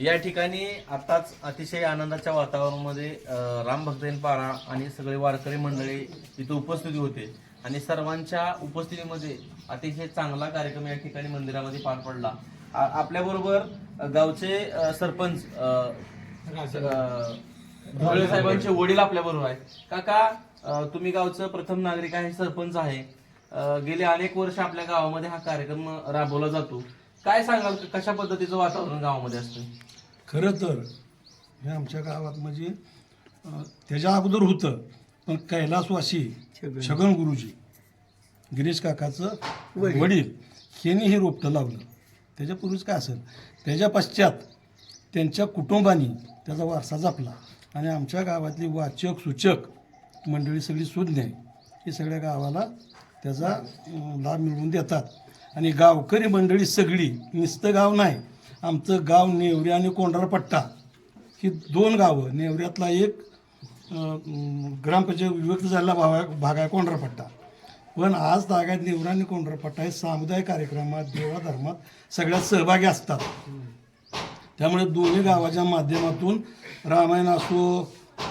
या ठिकाणी आताच अतिशय आनंदाच्या वातावरणामध्ये राम भक्तैन पारा आणि सगळे वारकरी मंडळी इथं उपस्थित होते. आणि सर्वांच्या उपस्थितीमध्ये अतिशय चांगला कार्यक्रम या ठिकाणी मंदिरामध्ये पार पडला. आपल्या बरोबर गावचे सरपंच ढोळे साहेबांचे वडील आपल्या बरोबर आहेत. काका तुम्ही गावचं प्रथम नागरिक आहे सरपंच आहे. गेले अनेक वर्ष आपल्या गावामध्ये हा कार्यक्रम राबवला जातो. काय सांगाल कशा पद्धतीचं वातावरण गावामध्ये असतं? खरं तर हे आमच्या गावात म्हणजे त्याच्या अगोदर होतं पण कैलासवासी छगन गुरुजी गिरीश काकाचं वडील. यांनी हे रोपटं लावलं. त्याच्यापूर्वीच काय असेल त्याच्या पश्चात त्यांच्या कुटुंबानी त्याचा वारसा जपला. आणि आमच्या गावातली वाचक सूचक मंडळी सगळी सुज्ञ आहे. हे सगळ्या गावाला त्याचा लाभ मिळवून देतात. आणि गावकरी मंडळी सगळी नुसतं गाव नाही. आमचं गाव नेवरी आणि कोंढारपट्टा ही दोन गावं नेवऱ्यातला एक ग्रामपंचायत विभक्त झालेला भावा भाग आहे कोंढारपट्टा. पण आज तागायत नेवरा आणि कोंढारपट्टा हे सामुदायिक कार्यक्रमात देवा धर्मात सगळ्यात सहभागी असतात. त्यामुळे दोन्ही गावाच्या माध्यमातून रामायण असो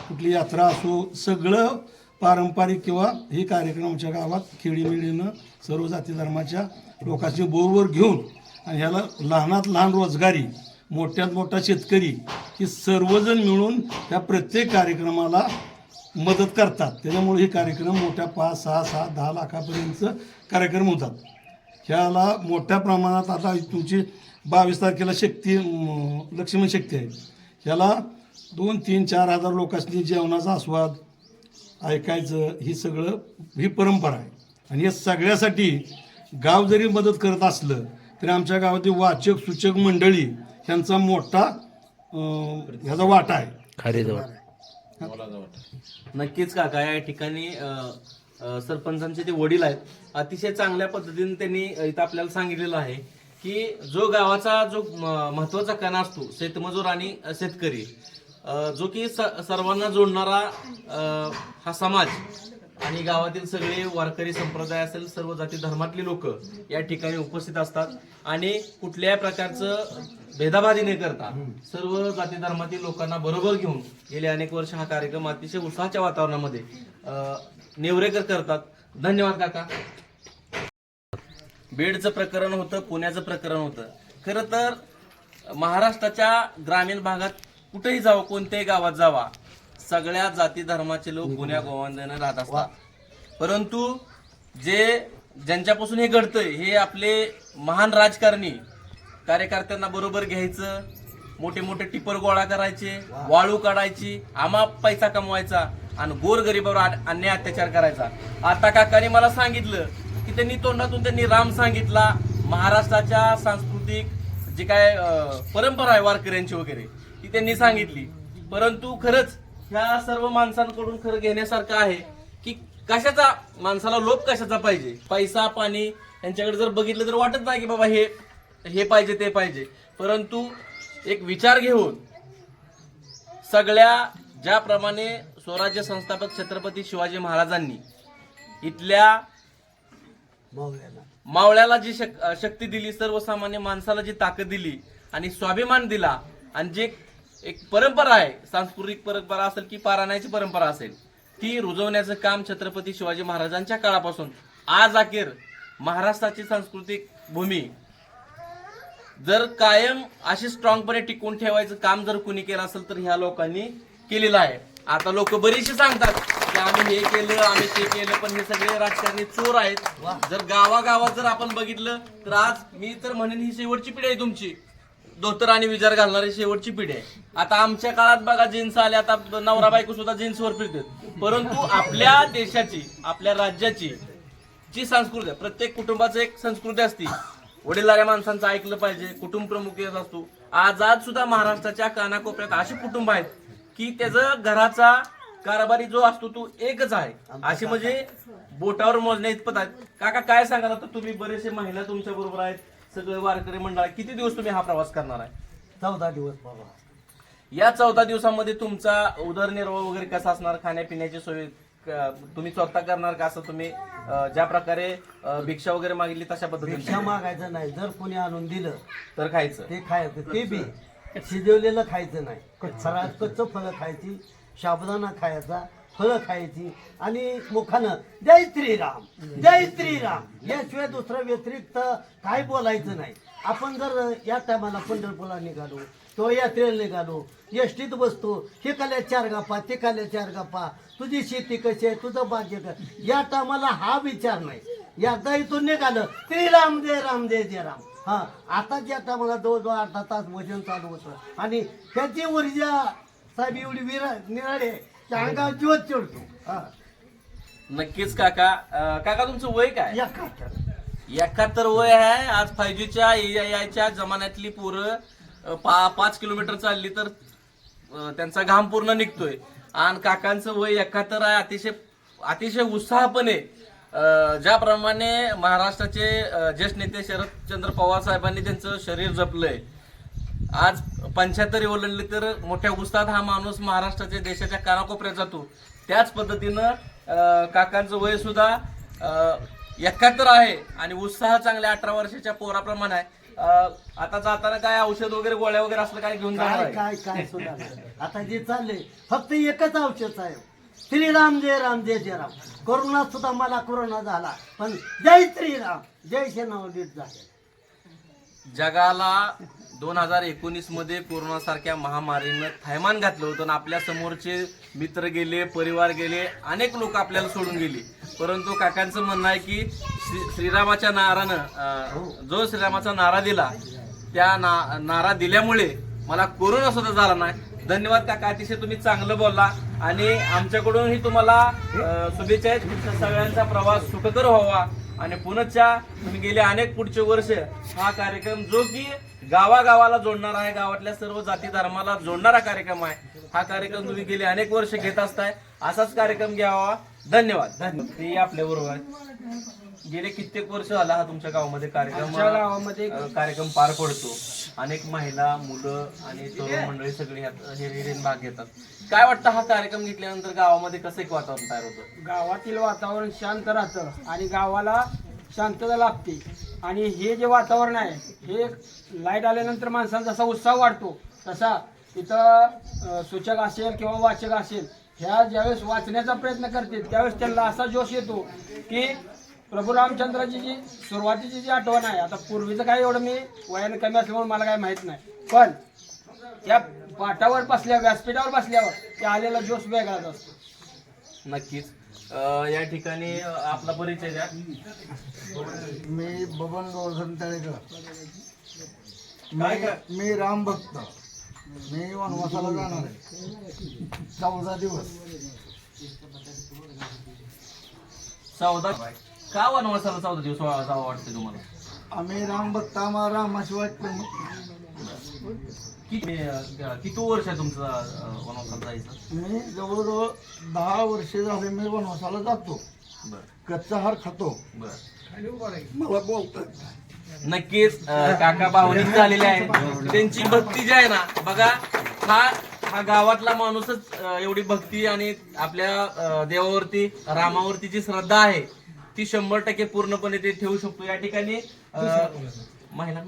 कुठली यात्रा असो सगळं पारंपरिक किंवा हे कार्यक्रम आमच्या गावात खेळीमेळीनं सर्व जाती धर्माच्या लोकांची बरोबर घेऊन आणि ह्याला लहानात लहान रोजगारी मोठ्यात मोठा शेतकरी ही सर्वजण मिळून ह्या प्रत्येक कार्यक्रमाला मदत करतात. त्याच्यामुळे हे कार्यक्रम मोठ्या पाच सहा सहा दहा लाखापर्यंत कार्यक्रम होतात. ह्याला मोठ्या प्रमाणात आता तुमची बावीस तारखेला शक्ती लक्ष्मण शक्ती आहे. ह्याला दोन तीन चार हजार लोकांनी जेवणाचा आस्वाद ऐकायचं ही सगळं ही परंपरा आहे. आणि या सगळ्यासाठी गाव जरी मदत करत असलं तरी आमच्या गावातील वाचक सूचक मंडळी ह्यांचा मोठा अं, ह्याचा वाटा आहे. नक्कीच काका या ठिकाणी अं, अं, सरपंचांचे ते वडील आहेत. अतिशय चांगल्या पद्धतीने त्यांनी इथं आपल्याला सांगितलेलं आहे की जो गावाचा जो म- महत्त्वाचा कणा असतो शेतमजूर आणि शेतकरी अं, जो की स- सर्वांना जोडणारा अं, हा समाज आणि गावातील सगळे वारकरी संप्रदाय असेल सर्व जाती धर्मातली लोक या ठिकाणी उपस्थित असतात. आणि कुठल्याही प्रकारचं भेदाभादी न करता सर्व जाती धर्मातील लोकांना बरोबर घेऊन गेले अनेक वर्ष हा कार्यक्रम अतिशय उत्साहाच्या वातावरणामध्ये नेवरेकर करतात. धन्यवाद काका. बेडचं प्रकरण होतं पुण्याचं प्रकरण होतं. खरं तर महाराष्ट्राच्या ग्रामीण भागात कुठेही जावं कोणत्याही गावात जावा. सगळ्या जाती धर्माचे लोक गुन्ह्या गोवंदाने राहत असतात. परंतु जे ज्यांच्यापासून हे घडतंय हे आपले महान राजकारणी कार्यकर्त्यांना बरोबर घ्यायचं मोठे मोठे टिपर गोळा करायचे वाळू काढायची आमा पैसा कमवायचा आणि गोर गरीबावर अन्याय अत्याचार करायचा. आता काकाने मला सांगितलं की त्यांनी तोंडातून त्यांनी राम सांगितला महाराष्ट्राच्या सांस्कृतिक जी काय परंपरा आहे वारकऱ्यांची वगैरे ती त्यांनी सांगितली. परंतु खरंच ह्या सर्व माणसांकडून खरं घेण्यासारखं आहे की कशाचा माणसाला लोभ कशाचा पाहिजे? पैसा पाणी यांच्याकडे जर बघितलं तर वाटत नाही की बाबा हे हे पाहिजे ते पाहिजे. परंतु एक विचार घेऊन सगळ्या ज्याप्रमाणे स्वराज्य संस्थापक छत्रपती शिवाजी महाराजांनी इथल्या मावळ्याला जी शक- शक्ती दिली सर्वसामान्य माणसाला जी ताकद दिली आणि स्वाभिमान दिला आणि जे एक परंपरा आहे सांस्कृतिक परंपरा असेल की पारायणाची परंपरा असेल ती रुजवण्याचं काम छत्रपती शिवाजी महाराजांच्या काळापासून. आज अखेर महाराष्ट्राची सांस्कृतिक भूमी जर कायम अशी स्ट्रॉंगपणे टिकून ठेवायचं काम जर कुणी केलं असेल तर ह्या लोकांनी केलेलं आहे. आता लोक बरीचशी सांगतात की आम्ही हे केलं आम्ही ते केलं पण हे सगळे राजकारणी चोर आहेत. जर गावागावात जर आपण बघितलं तर आज मी तर म्हणेन ही शेवटची पिढी आहे तुमची. धोतर आणि विचार घालणारी शेवटची पिढी आहे. आता आमच्या काळात बघा जीन्स आले आता नवरा बायको सुद्धा जीन्सवर फिरतात. परंतु आपल्या देशाची आपल्या राज्याची जी संस्कृती आहे प्रत्येक कुटुंबाचं एक संस्कृती असते. वडीलधाऱ्या माणसांचं ऐकलं पाहिजे कुटुंब प्रमुख येत असतो. आज आज सुद्धा महाराष्ट्राच्या कानाकोपऱ्यात अशी कुटुंब आहेत की त्याचं घराचा कारभारी जो असतो तो एकच आहे. अशी म्हणजे बोटावर मोजण्या इतपत आहेत. काका काय सांगाल आता? तुम्ही बरेचसे महिला तुमच्या बरोबर आहेत. सगळे वारकरी मंडळ. किती दिवस तुम्ही हा प्रवास करणार आहे? चौदा दिवस बाबा. या चौदा दिवसामध्ये तुमचा उदरनिर्वाह वगैरे कसा असणार? खाण्यापिण्याची सोय क- तुम्ही स्वतः करणार का असं तुम्ही अं, ज्या प्रकारे अं, भिक्षा वगैरे मागितली तशा भिक्षा पद्धतीने मागायचं नाही. जर कोणी आणून दिलं तर खायचं. ते खायचं. ते बी शिजवलेलं खायचं नाही. फळा कच्चं फळं खायची साबुदाणा खायचा फळं खायची आणि मुखानं. जय श्रीराम जय श्रीराम. याशिवाय दुसरं व्यतिरिक्त काय बोलायचं नाही. आपण जर या टायमाला पंढरपूरला निघालो किंवा यात्रेला निघालो एसटीत बसतो हे काल्या चार गप्पा ते काल्या चार गप्पा तुझी शेती कशी आहे तुझं भाग्य कर या टायमाला हा विचार नाही. याचा इथून निघालं श्रीराम जय राम जय जय राम हा आता ज्या टायमाला जवळजवळ अर्धा तास वजन चालू होतं आणि त्याची ऊर्जा साहेब एवढी विरा निराळे त्या अंगावर जीवच चढतो हा. नक्कीच काका. अं, काका तुमचं वय काय? एकाहत्तर. वय आहे. आज फाय जीच्या च्या जमान्यातली पोरं अं, पा पाच किलोमीटर चालली तर अं, त्यांचा घाम पूर्ण निघतोय. आणि काकांचं वय एकाहत्तर आहे. अतिशय अतिशय उत्साहपणे अं, ज्याप्रमाणे महाराष्ट्राचे अं, ज्येष्ठ नेते शरदचंद्र पवार साहेबांनी त्यांचं शरीर जपलंय. आज पंच्याहत्तरी ओलांडली तर मोठ्या उत्साहात हा माणूस महाराष्ट्राच्या देशाच्या कानाकोपऱ्यात जातो. त्याच पद्धतीनं काकांचं वय सुद्धा एकाहत्तर आहे आणि उत्साह चांगल्या अठरा वर्षाच्या पोराप्रमाणे आहे. आता जाताना काय औषध वगैरे गोळ्या वगैरे असलं काय घेऊन जाणार काय काय काय सुद्धा नाही. आता जे चाललंय फक्त एकच औषध आहे श्रीराम जय राम जय जय राम कोरोना सुद्धा मला कोरोना झाला पण जय श्रीराम. जय शेनावडीत झाले जगाला दोन हजार एकोणीसमध्ये कोरोना सारख्या महामारीनं थैमान घातलं होतं आणि आपल्या समोरचे मित्र गेले परिवार गेले अनेक लोक आपल्याला सोडून गेले. परंतु काकांचं म्हणणं आहे की श्री श्रीरामाच्या नारानं जो श्रीरामाचा नारा दिला त्या ना नारा दिल्यामुळे मला कोरोना सुद्धा झाला नाही. धन्यवाद काका अतिशय तुम्ही चांगलं बोलला आणि आमच्याकडूनही तुम्हाला शुभेच्छा आहेत. सगळ्यांचा प्रवास सुखकर व्हावा. आणि पुनच्या तुम्ही गेले अनेक पुढचे वर्ष. हा कार्यक्रम जो की गावागावाला जोडणारा आहे गावातल्या सर्व जाती धर्माला जोडणारा कार्यक्रम आहे. हा कार्यक्रम तुम्ही गेले अनेक वर्ष घेत असताय. असाच कार्यक्रम घ्यावा. धन्यवाद. धन्यवाद. ते आपल्या बरोबर आहे. गेले कित्येक वर्ष झाला हा तुमच्या गावामध्ये कार्यक्रम आमच्या गावामध्ये अ, कार्यक्रम पार पडतो. अनेक महिला मुलं आणि तरुण मंडळी सगळी ह्यात भाग घेतात. काय वाटतं हा कार्यक्रम घेतल्यानंतर गावामध्ये कसं एक वातावरण तयार होतं? गावातील वातावरण शांत राहतं आणि गावाला शांतता लाभते आणि हे जे वातावरण आहे हे लाइट आल्यानंतर माणसांचा जसा उत्साह वाढतो तसा तिथं सूचक असेल किंवा वाचक असेल ह्या ज्यावेळेस वाचण्याचा प्रयत्न करतील त्यावेळेस त्यांना असा जोश येतो की प्रभू रामचंद्राची जी सुरुवातीची जी आठवण आहे आता पूर्वीचं काय एवढं मी वयाने कमी असल्यामुळे मला काय माहीत नाही पण त्या पाठावर बसल्या व्यासपीठावर बसल्यावर त्या आलेला जोश वेगळाच असतो. नक्कीच. या ठिकाणी आपला परिचय द्या. मी बबन गोवर्धन तळेकर मी राम भक्त. मी वनवासाला जाणार आहे. चौदा दिवस. चौदा का वनवासाला चौदा दिवस जावं वाटते तुम्हाला? आम्ही राम भक्त आम्हाला रामाशिवाय किती वर्ष आहे तुमचं वनवासाला जायचं? मी जवळजवळ दहा वर्षे झाले मी वनवासाला जातो. बर. कच्चा हार खातो. बर. मला बोलत नक्कीच अं, काका भावनिक झालेले आहे त्यांची भक्ती जी आहे ना बघा हा हा गावातला माणूसच अं, एवढी भक्ती आणि आपल्या अं, देवावरती रामावरती जी श्रद्धा आहे ती शंभर टक्के पूर्णपणे ते ठेवू शकतो. या ठिकाणी अं, महिला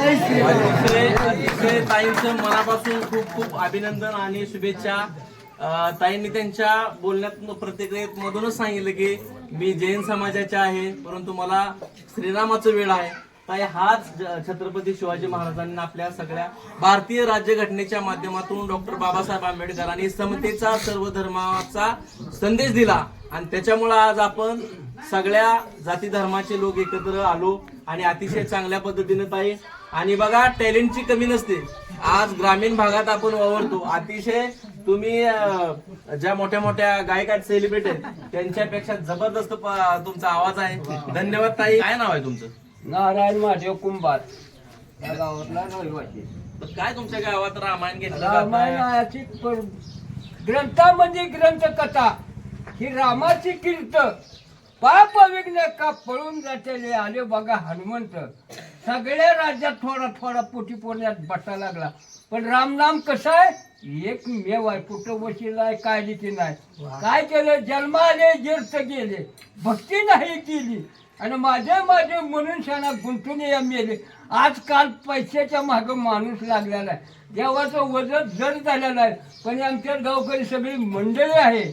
अतिशय अतिशय ताईंचं मनापासून खूप खूप अभिनंदन आणि शुभेच्छा. अं, ताईंनी त्यांच्या बोलण्यात प्रतिक्रियेत मधूनच सांगितलं की मी जैन समाजाचे आहे परंतु मला श्रीरामाचं वेळ आहे. ताई हाच ज- छत्रपती शिवाजी महाराजांनी आपल्या सगळ्या भारतीय राज्यघटनेच्या माध्यमातून डॉक्टर बाबासाहेब आंबेडकरांनी समतेचा सर्व धर्माचा संदेश दिला. आणि त्याच्यामुळे आज आपण सगळ्या जाती धर्माचे लोक एकत्र आलो आणि अतिशय चांगल्या पद्धतीने ताई आणि बघा टॅलेंटची कमी नसते. आज ग्रामीण भागात आपण वावरतो. अतिशय तुम्ही ज्या मोठ्या मोठ्या गायक आहेत सेलिब्रिटी आहेत त्यांच्यापेक्षा जबरदस्त तुमचा आवाज आहे. धन्यवाद ताई. काय नाव आहे तुमचं? नारायण महादेव कुंभार. या गावातला रहिवासी. तर काय तुमच्या गावात रामायण घेतलं जात? रामायणाची पर- ग्रंथ कथा ही रामाची कीर्त. पाप विघ्न का पळून जातेले आले बघा हनुमंत. सगळ्या राज्यात थोडा थोडा पोटी पोरण्यात बटा लागला. पण रामनाम कसं आहे? एक मेव आहे कुठं वशील आहे काय लिखी नाही. काय केलं? जन्माले जीर्थ गेले. भक्ती नाही केली. आणि माझे माझे म्हणून शाणा गुंतून या मेले. आजकाल पैशाच्या माग माणूस लागलेला आहे. देवाचं वजन जड झालेलं आहे. पण आमच्या गावकरी सगळी मंडळी आहे.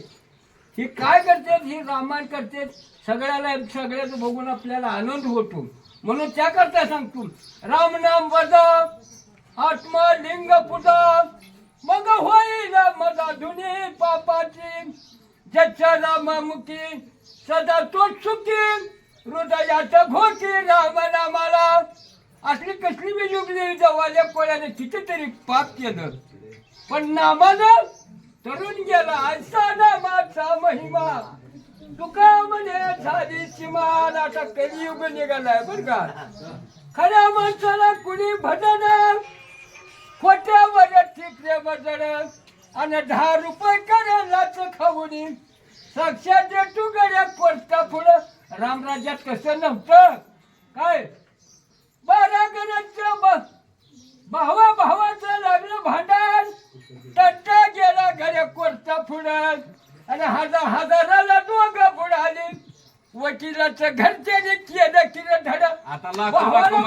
ही काय करतात? ही रामायण करतात. सगळ्याला सगळ्याचं बघून आपल्याला आनंद होतो. म्हणून त्याकरता सांगतो राम नाम वजा आत्मा लिंग पुजा मग होईल मजा धुनी पापाची. ज्याच्या रामामुखी सदा तो सुखी. हृदयाचा घोटी राम नामाला असली कसली बी जुगली जवाल्या कोळ्याने कितीतरी पाप केलं. पण नामानं तरुण गेला असा नामाचा महिमा. तुका म्हणे झाली सीमान आता कलियुग निघालाय बर का? खऱ्या माणसाला कुणी भजन खोट्यावर ठिकरे भजन आणि दहा रुपये करायलाच खाऊनी साक्षात तू गड्या कोणता पुढं. रामराज्यात कसं नव्हतं? काय? बारा गणांचं भावा भावाचं लागलं भांडण. तट्टा गेला घरे कोणता पुढं. आणि हजार हजार वकिलाचं घरच्याने केलं किरण धड. आता लाखो लाखो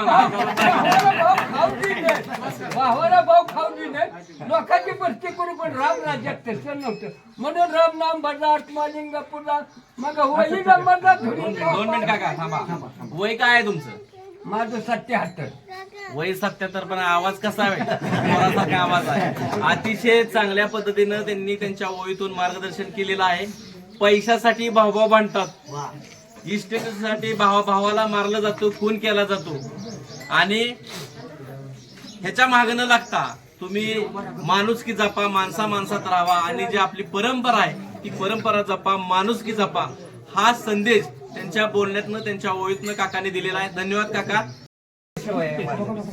भाव खाऊ दिले लोकांची बस्ती करू पण राम राज्यात तसं नव्हतं. म्हणून राम नाम भरला आत्मालिंग पुरला. मग मधला धुरी दोन मिनिट काका थांबा. वय काय आहे तुमचं? माझं सत्याहत्तर. वय सत्याहत्तर पण आवाज कसा आहे? मोरासारखा आवाज आहे? अतिशय चांगल्या पद्धतीनं त्यांनी त्यांच्या ओळीतून मार्गदर्शन केलेलं आहे. पैशासाठी भावभाव बांधतात इस्टेटसाठी भावा भावाला मारलं जातो खून केला जातो. आणि ह्याच्या मागे न लागता तुम्ही माणुसकी जपा माणसा माणसात राहा. आणि जी आपली परंपरा आहे ती परंपरा जपा माणुसकी जपा. हा संदेश त्यांच्या बोलण्यातनं त्यांच्या ओळीतनं काकाने दिलेला आहे. धन्यवाद काका.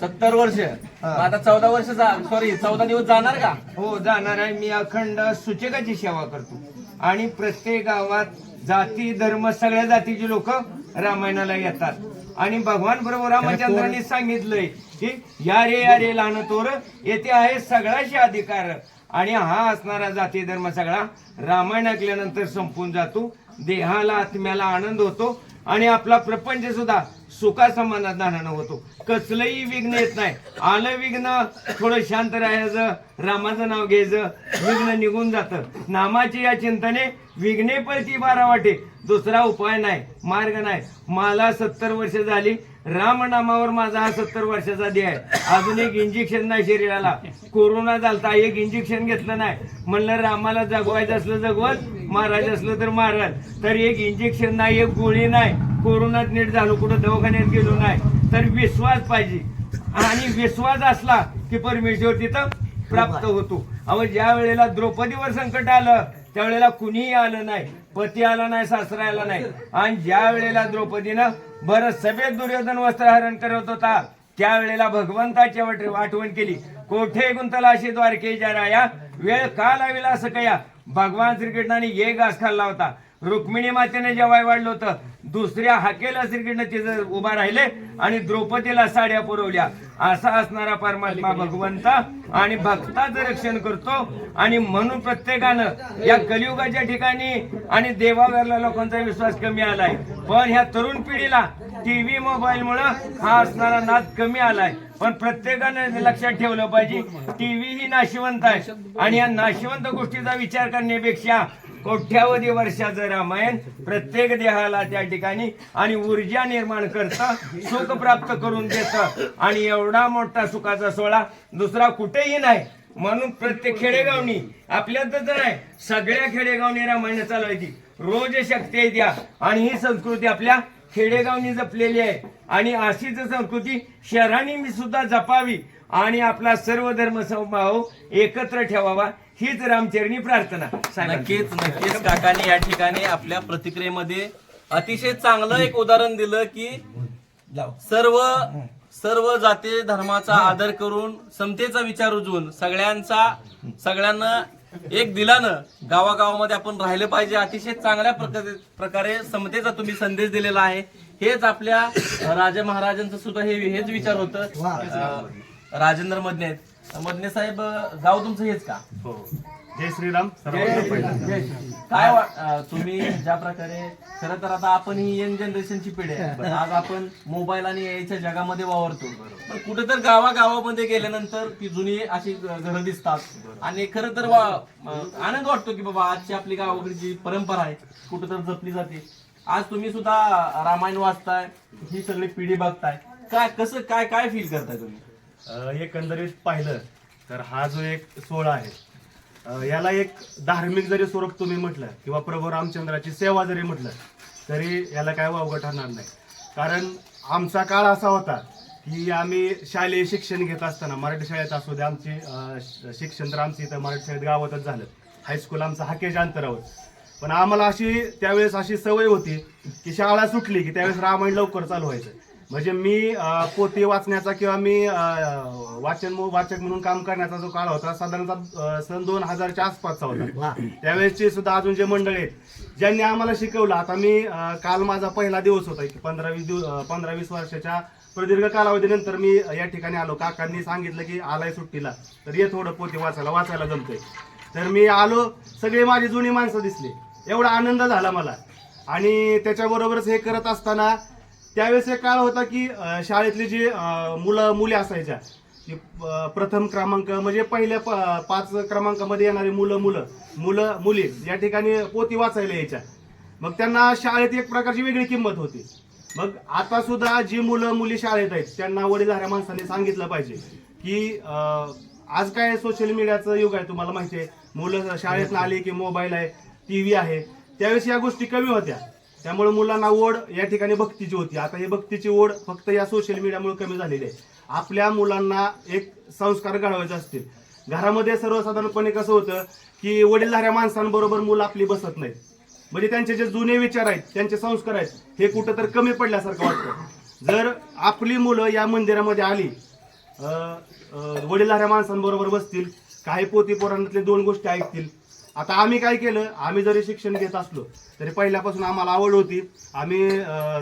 सत्तर वर्ष. आता चौदा वर्ष सॉरी चौदा दिवस जाणार का? हो जाणार आहे. मी अखंड सूचकाची सेवा करतो. आणि प्रत्येक गावात जाती धर्म सगळ्या जातीची लोक रामायणाला येतात. आणि भगवान बरोबर रामचंद्रांनी सांगितलंय की या रे या रे लहान तोर येथे आहे सगळ्याशी अधिकार. आणि हा असणारा जाती धर्म सगळा रामायण ऐकल्यानंतर संपून जातो. देहाला आत्म्याला आनंद होतो. आणि आपला प्रपंच सुद्धा सुखा समाधानानं होतो. कसलंही विघ्न येत नाही. आलं विघ्न थोडं शांत राहायचं रामाचं नाव घ्यायचं विघ्न निघून जातं. नामाची या चिंतने विघ्ने पळती बारा वाटे. दुसरा उपाय नाही मार्ग नाही. मला सत्तर वर्ष झाली रामनामावर माझा हा सत्तर वर्षाचा देह आहे. अजून एक इंजेक्शन नाही शरीराला. कोरोना झालता एक इंजेक्शन घेतलं नाही. म्हणलं रामाला जगवायचं असलं जगवत महाराज असलं तर महाराज. तर एक इंजेक्शन नाही एक गोळी नाही. कोरोनात नीट झालो कुठं दवाखान्यात गेलो नाही. तर विश्वास पाहिजे. आणि विश्वास असला की परमेश्वर तिथं प्राप्त होतो. अहो ज्या वेळेला द्रौपदीवर संकट आलं त्यावेळेला कुणीही आलं नाही पती आला नाही सासरा आला नाही आणि ज्या वेळेला द्रौपदीनं बरं सभेत दुर्योधन वस्त्रहरण करत होता त्यावेळेला भगवंताची आठवण केली. कोठे गुंतला अशी द्वारके राया वेळ का लाविला असं कया भगवान श्रीकृष्णाने ये घास खाल्ला होता. रुक्मिणी मातेने जेव्हा वाढलं होतं दुसऱ्या हाकेला श्रीकृष्ण तिथं उभा राहिले आणि द्रौपदीला साड्या पुरवल्या. असा असणारा परमात्मा भगवंत आणि भक्ताचं रक्षण करतो. आणि म्हणून प्रत्येकानं या कलियुगाच्या ठिकाणी आणि देवावरला लोकांचा विश्वास कमी आलाय. पण ह्या तरुण पिढीला टीव्ही मोबाईल मुळे हा असणारा नाद कमी आलाय. पण प्रत्येकानं लक्षात ठेवलं पाहिजे. टीव्ही ही नाशिवंत आहे. आणि या नाशिवंत गोष्टीचा विचार करण्यापेक्षा कोट्यावधी वर्षाचं रामायण प्रत्येक देहाला त्या ठिकाणी आणि ऊर्जा निर्माण करतं सुख प्राप्त करून देतं आणि एवढा मोठा सुखाचा सोहळा दुसरा कुठेही नाही. म्हणून प्रत्येक खेडेगावनी आपल्यातच नाही सगळ्या खेडेगावनी रामायण चालवायची रोज शक्ती द्या आणि ही संस्कृती आपल्या खेडेगावनी जपलेली आहे. आणि अशीच संस्कृती शहरांनी मी सुद्धा जपावी. आणि आपला सर्व धर्म समभाव एकत्र ठेवावा. हीच रामचरणी प्रार्थना. सांगा. नक्कीच नक्कीच. काकाने या ठिकाणी आपल्या प्रतिक्रियेमध्ये अतिशय चांगलं एक उदाहरण दिलं की सर्व सर्व जाती धर्माचा आदर करून समतेचा विचार रुजवून सगळ्यांचा सगळ्यांना एक दिलानं गावागावामध्ये आपण राहिलं पाहिजे. अतिशय चांगल्या प्रकारे प्रकारे समतेचा तुम्ही संदेश दिलेला आहे. हेच आपल्या राजा महाराजांचं सुद्धा हे हेच विचार होतं. राजेंद्र मदने मदने साहेब गाव तुमचं हेच का? जय श्रीराम काय वा- तुम्ही ज्या प्रकारे खरं तर आता आपण ही यंग जनरेशनची पिढी आहे आज आपण मोबाईल आणि याच्या जगामध्ये वावरतो. पण कुठेतर गावागावामध्ये गेल्यानंतर ती जुनी अशी घरं दिसतात. आणि खरं तर वा- अं, आनंद वाटतो की बाबा आजची आपली गावाकडची जी परंपरा आहे कुठेतर जपली जाते. आज तुम्ही सुद्धा रामायण वाचताय ही सगळी पिढी बघताय. काय कसं काय काय फील करताय तुम्ही? अ, एकंदरीत पाहिलं तर हा जो एक सोहळा आहे याला एक धार्मिक जरी स्वरूप तुम्ही म्हटलं किंवा प्रभू रामचंद्राची सेवा जरी म्हटलं तरी याला काय वावगं ठरणार नाही. कारण आमचा काळ असा होता की आम्ही शालेय शिक्षण घेत असताना मराठी शाळेत असू दे आमची श- शिक्षण तर आमची इथं मराठी शाळेत गावातच झालं. हायस्कूल आमचं हाकेच्या अंतरावर. पण आम्हाला अशी त्यावेळेस अशी सवय होती की शाळा सुटली की त्यावेळेस रामायण लवकर चालू व्हायचं. म्हणजे मी पोथी वाचण्याचा किंवा मी वाचन वाचक म्हणून काम करण्याचा जो काळ होता साधारणतः सन दोन हजारच्या आसपासचा होता. त्यावेळेसचे सुद्धा अजून जे मंडळी आहेत ज्यांनी आम्हाला शिकवलं आता मी काल माझा पहिला दिवस होता. की पंधरा वीस दिवस पंधरा वीस वर्षाच्या प्रदीर्घ कालावधीनंतर मी या ठिकाणी आलो. काकांनी सांगितलं की आलाय सुट्टीला तर ये थोडं पोथी वाचायला वाचायला जमतंय. तर मी आलो सगळे माझी जुनी माणसं दिसली. एवढा आनंद झाला मला. आणि त्याच्याबरोबरच हे करत असताना त्यावेळेस एक काळ होता की शाळेतली जी मुलं मुली असायच्या की प्रथम क्रमांक म्हणजे पहिल्या प- पाच क्रमांकामध्ये येणारी मुलं मुलं मुलं मुली या ठिकाणी पोती वाचायला यायच्या. मग त्यांना शाळेत एक प्रकारची वेगळी किंमत होती. मग आता सुद्धा जी मुलं मुली शाळेत आहेत त्यांना वडीलधाऱ्या माणसाने सांगितलं पाहिजे की आज काय सोशल मीडियाचं युग आहे तुम्हाला माहिती आहे. मुलं शाळेत आली की मोबाईल आहे टी व्ही आहे. त्यावेळेस या गोष्टी कमी होत्या. त्यामुळे मुलांना ओढ या ठिकाणी भक्तीची होती. आता ही भक्तीची ओढ फक्त या सोशल मीडियामुळे कमी झालेली आहे. आपल्या मुलांना एक संस्कार घडवायचे असतील. घरामध्ये सर्वसाधारणपणे कसं होतं की वडीलधाऱ्या माणसांबरोबर मुलं आपली बसत नाहीत. म्हणजे त्यांचे जे जुने विचार आहेत त्यांचे संस्कार आहेत हे कुठं तर कमी पडल्यासारखं वाटतं. जर आपली मुलं या मंदिरामध्ये आली वडीलधाऱ्या माणसांबरोबर बसतील काही पोती पोरांतले दोन गोष्टी ऐकतील आता आम्ही काय केलं आम्ही जरी शिक्षण घेत असलो तरी पहिल्यापासून आम्हाला आवड होती. आम्ही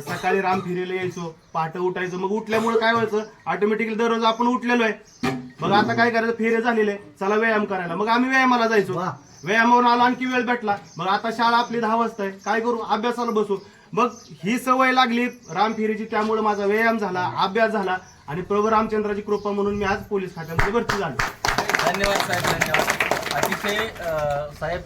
सकाळी राम फिरेला यायचो पहाटे उठायचो. मग उठल्यामुळे काय व्हायचं ऑटोमॅटिकली दररोज आपण उठलेलो आहे मग आता काय करायचं फेरे झालेले. चला व्यायाम करायला. मग आम्ही व्यायामाला जायचो. व्यायामावरून आलो आणखी वेळ भेटला. मग आता शाळा आपली दहा वाजता आहे काय करू? अभ्यासाला बसू. मग ही सवय लागली रामफेरीची त्यामुळे माझा व्यायाम झाला अभ्यास झाला. आणि प्रभू रामचंद्राची कृपा म्हणून मी आज पोलीस खात्यामध्ये भरती झालो. धन्यवाद साहेब धन्यवाद. अतिशय साहेब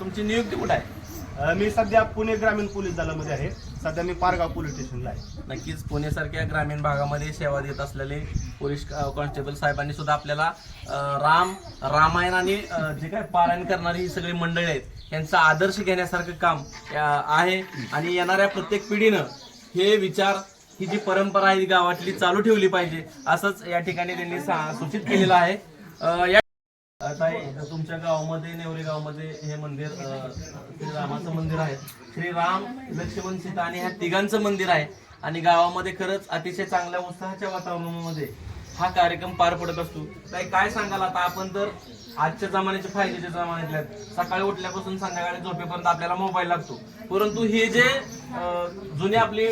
तुमची नियुक्ती कुठे आहे? अ, मी सध्या पुणे ग्रामीण पोलीस दलामध्ये आहे. सध्या मी पारगाव पोलीस स्टेशनला आहे. नक्कीच पुणेसारख्या ग्रामीण भागामध्ये सेवा देत असलेले पोलीस अं, कॉन्स्टेबल साहेबांनी सुद्धा आपल्याला अं, राम रामायण आणि अं, जे काय पारायण करणारी ही सगळी मंडळी आहेत यांचा आदर्श घेण्यासारखं काम अं, आहे. आणि येणाऱ्या प्रत्येक पिढीनं हे विचार ही जी परंपरा आहे ही गावातली चालू ठेवली पाहिजे असंच या ठिकाणी त्यांनी सा- सूचित केलेलं आहे. अं, या तुमच्या गावामध्ये नेवरे गावामध्ये हे मंदिर श्रीरामाचं मंदिर आहे. श्रीराम लक्ष्मण सीता आणि ह्या तिघांचं मंदिर आहे. आणि गावामध्ये खरंच अतिशय चांगल्या उत्साहाच्या वातावरणामध्ये हा कार्यक्रम पार पडत असतो. ताई काय सांगाल आता? आपण तर आजच्या जमान्याचे फायद्याच्या जमान्यातल्या सकाळी उठल्यापासून संध्याकाळी झोपेपर्यंत आपल्याला मोबाईल लागतो. परंतु हे जे जुने जुनी आपली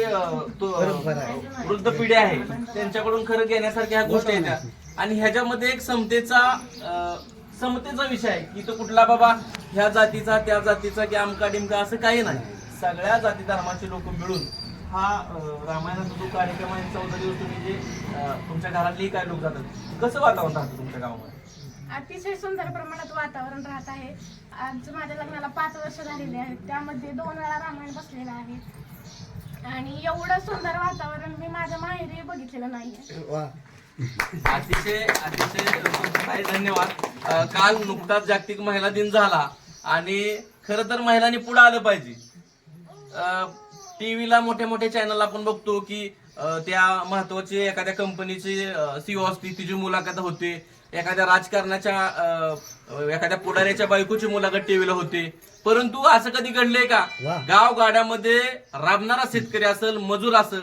वृद्ध पिढी आहे त्यांच्याकडून खरं घेण्यासारख्या ह्या गोष्टी आहेत आणि ह्याच्यामध्ये एक समतेचा अं, समतेचा विषय आहे. की तो कुठला बाबा? ह्या जातीचा त्या जातीचा की अमका डिमका असं काही नाही. सगळ्या जाती धर्माचे लोक मिळून हा रामायणाचा जो कार्यक्रम आहे चौदा दिवस तुम्ही जे तुमच्या घरातलेही काय लोक जातात कसं वातावरण राहतं तुमच्या गावामध्ये? अतिशय सुंदर प्रमाणात वातावरण राहत आहे. आज माझ्या लग्नाला पाच वर्ष झालेली आहेत. त्यामध्ये दोन वेळा रामायण बसलेलं आहे. आणि एवढं सुंदर वातावरण मी माझ्या माहेरी बघितलेलं नाहीये. अतिशय अतिशय धन्यवाद. काल नुकताच जागतिक महिला दिन झाला आणि खरं तर महिलांनी पुढे आलं पाहिजे. टीव्हीला मोठे मोठे चॅनल आपण बघतो की त्या महत्वाची एखाद्या कंपनीची सीओ असती तिची मुलाखत होते. एखाद्या राजकारणाच्या एखाद्या पुढाऱ्याच्या बायकोची मुलाखत टीव्हीला होते. परंतु असं कधी घडलंय का? गाव गाड्यामध्ये राबणारा शेतकरी असेल मजूर असेल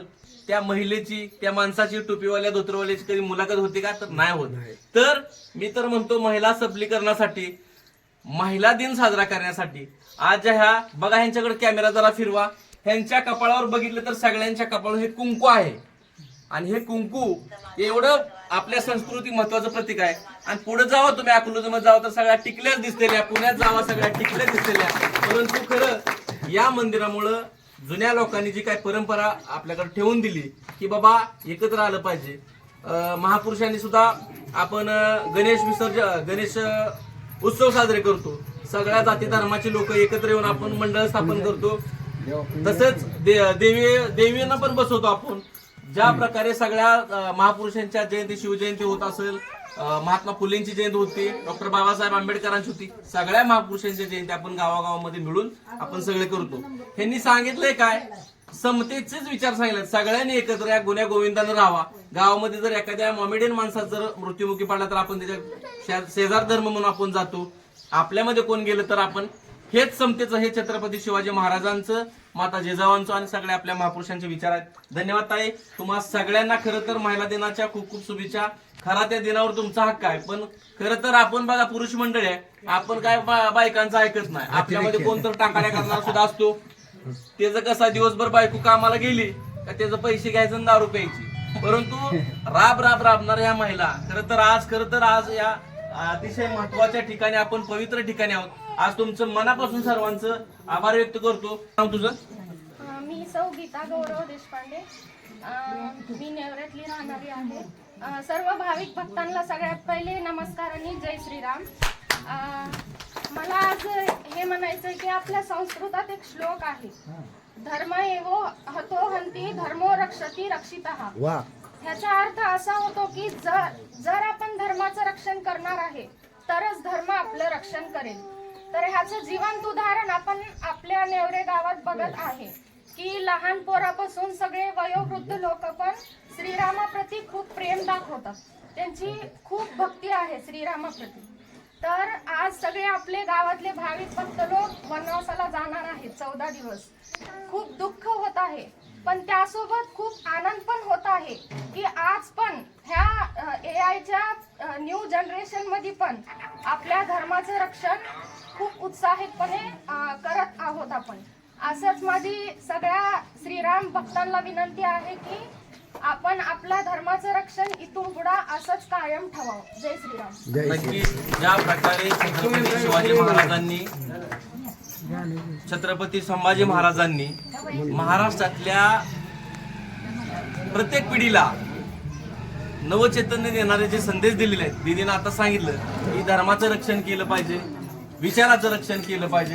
त्या महिलेची त्या माणसाची टोपीवाल्या धोत्रवाल्याची कधी मुलाखत होती का? तर नाही होत. तर मी तर म्हणतो महिला सबलीकरणासाठी महिला दिन साजरा करण्यासाठी आज ह्या बघा ह्यांच्याकडे कॅमेरा जरा फिरवा. ह्यांच्या कपाळावर बघितलं तर सगळ्यांच्या कपाळावर हे कुंकू आहे. आणि हे कुंकू एवढं आपल्या संस्कृती महत्वाचं प्रतीक आहे. आणि पुढे जावा तुम्ही अकलूजमध्ये जावं तर सगळ्या टिकल्याच दिसलेल्या पुण्यात जावा सगळ्या टिकल्याच दिसलेल्या परंतु खरं या मंदिरामुळं जुन्या लोकांनी जी काय परंपरा आपल्याकडे ठेवून दिली की बाबा एकत्र आलं पाहिजे. महापुरुषांनी सुद्धा आपण गणेश विसर्जन गणेश उत्सव साजरे करतो. सगळ्या जाती धर्माचे लोक एकत्र येऊन आपण मंडळ स्थापन करतो. तसंच दे- देवी देवींना पण बसवतो आपण. ज्या प्रकारे सगळ्या महापुरुषांच्या जयंती शिवजयंती होत असेल महात्मा फुलेंची जयंती होती डॉक्टर बाबासाहेब आंबेडकरांची होती. सगळ्या महापुरुषांच्या जयंती आपण गावागावामध्ये मिळून आपण सगळे करतो. ह्यांनी सांगितलंय काय? समतेचेच विचार सांगितले सगळ्यांनी एकत्र या गुन्ह्या गोविंदानं राहावा. गावामध्ये जर एखाद्या मॉमेडियन माणसात जर मृत्युमुखी पडला तर आपण त्याच्या शेजार धर्म म्हणून आपण जातो. आपल्यामध्ये कोण गेलं तर आपण हेच समतेचं हे छत्रपती शिवाजी महाराजांचं माता जिजावांचं आणि सगळ्या आपल्या महापुरुषांचे विचार आहेत धन्यवाद ताई. तुम्हा सगळ्यांना खरं तर महिला दिनाच्या खूप खूप शुभेच्छा. खरा त्या दिनावर तुमचा हक्क आहे. पण खरं तर आपण बघा पुरुष मंडळी आहे. आपण काय बा- बायकांचं ऐकत नाही. आपल्यामध्ये कोणतर टाकाऱ्या करणार सुद्धा असतो. त्याचं कसा दिवसभर बायको कामाला गेली का त्याचं पैसे घ्यायचं आणि दारू प्यायची. परंतु राब राब राबणाऱ्या ह्या महिला खरं तर आज खरं तर आज या अतिशय महत्त्वाच्या ठिकाणी आपण पवित्र ठिकाणी आहोत. आज तुमचं मनापासून सर्वांचं आभार व्यक्त करतो. नाव तुझं? अं, मी सौ गीता गौरव देशपांडे. अं, मी नेवऱ्यातली राहणारी आहे. सर्व भाविक भक्तांना सगळ्यात पहिले नमस्कार आणि जय श्रीराम. मला आज हे म्हणायचं की आपल्या संस्कृतात एक श्लोक आहे. धर्म एवो हतो हंती धर्मो रक्षती रक्षित. ह्याचा अर्थ असा होतो की जर जर आपण धर्माचं रक्षण करणार आहे तरच धर्म आपलं रक्षण करेल. तर ह्याचं जिवंत उदाहरण आपण आपल्या नेवरे गावात बघत आहे की लहान पोरापासून सगळे वयोवृद्ध लोक पण श्रीरामाप्रती खूप प्रेम दाखवतात. त्यांची खूप भक्ती आहे श्रीरामाप्रती. तर आज सगळे आपले गावातले भाविक भक्त लोक वनवासाला जाणार आहेत चौदा दिवस. खूप दुःख होत आहे. पण त्यासोबत खूप आनंद पण होत आहे की आज पण ह्या ए आयच्या न्यू जनरेशनमध्ये पण आपल्या धर्माचं रक्षण खूप उत्साहितपणे करत आहोत आपण. असंच माझी सगळ्या श्रीराम भक्तांना विनंती आहे की आपण आपल्या धर्माचं रक्षण इथून पुढे असंच कायम ठेवावं. जय श्रीराम. नक्की ज्या प्रकारे छत्रपती शिवाजी महाराजांनी छत्रपती संभाजी महाराजांनी महाराष्ट्रातल्या प्रत्येक पिढीला नवचैतन्य देणारे जे संदेश दिलेले आहेत दीदीनं आता सांगितलं की धर्माचं रक्षण केलं पाहिजे विचाराचं रक्षण केलं पाहिजे.